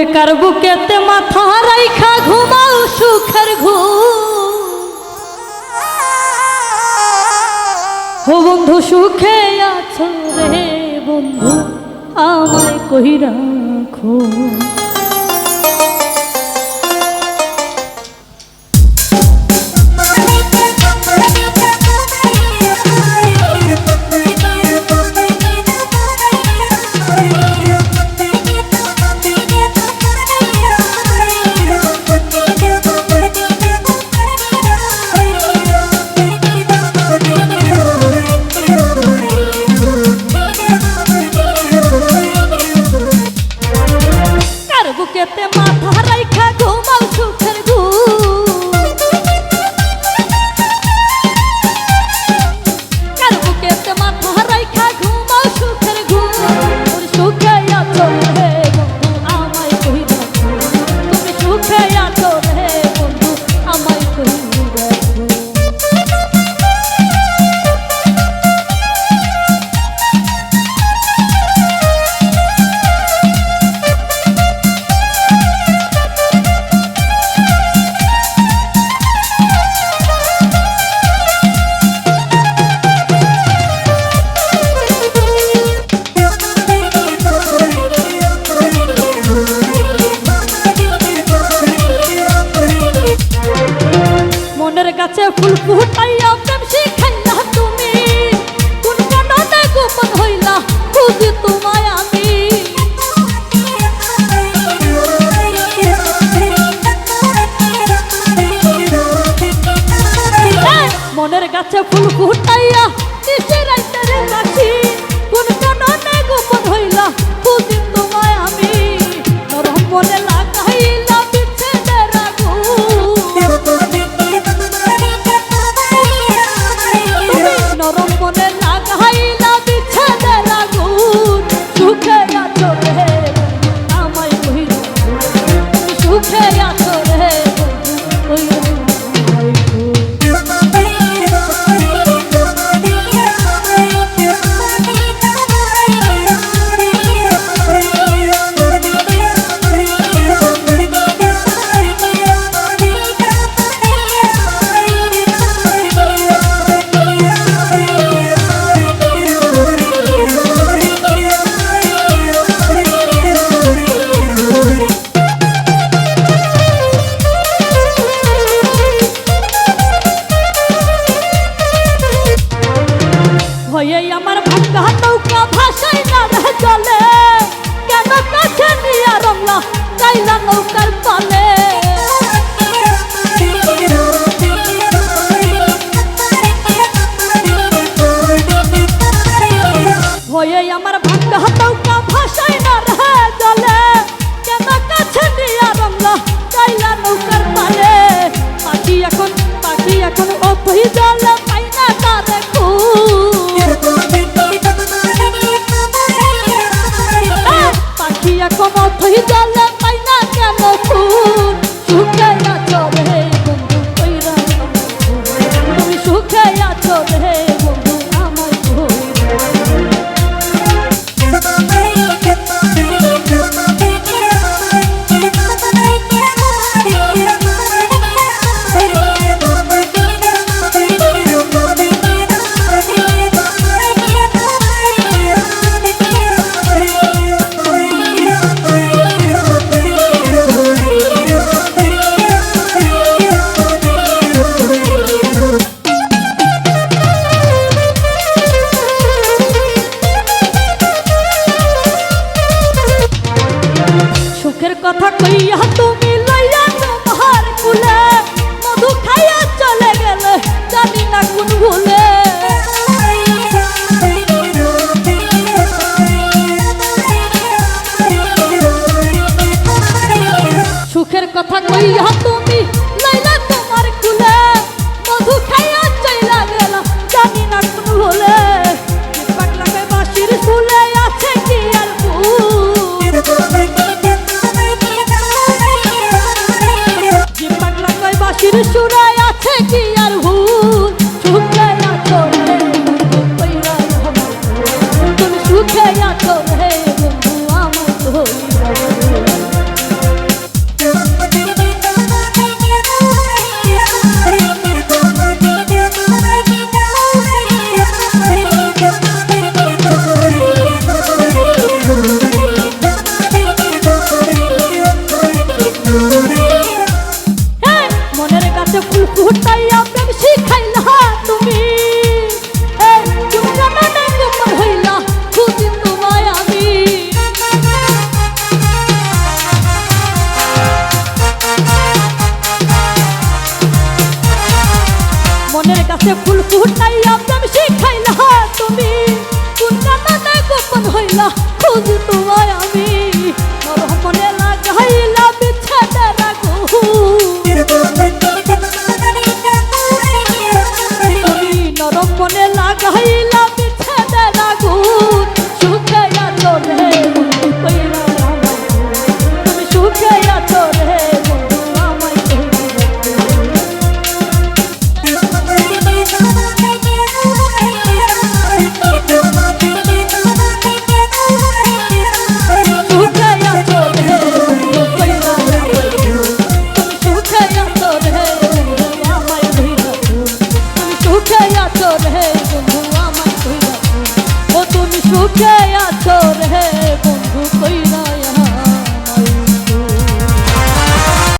বুড়কার বুকেতে মাথা রাইখা ঘুমাও সুখের ঘুম। ও বন্ধু, সুখে আছো রে বন্ধু, আমায় কহি রাখো। ভয়ে আমার ভাঙ্গ হাতাউকা ভাষায় না রে জলে। কেন কাছে নিয়া রমলা কাইলা নৌকার পালে পাখি এখন পাখি এখন অপহি জলে मुखेर कथा कही तू तो হাতে ফুল ফুটাইয়া প্রেম শিখাইলা তুমি। কোন কারণে গোপন হইলা খুঁজি তোমায়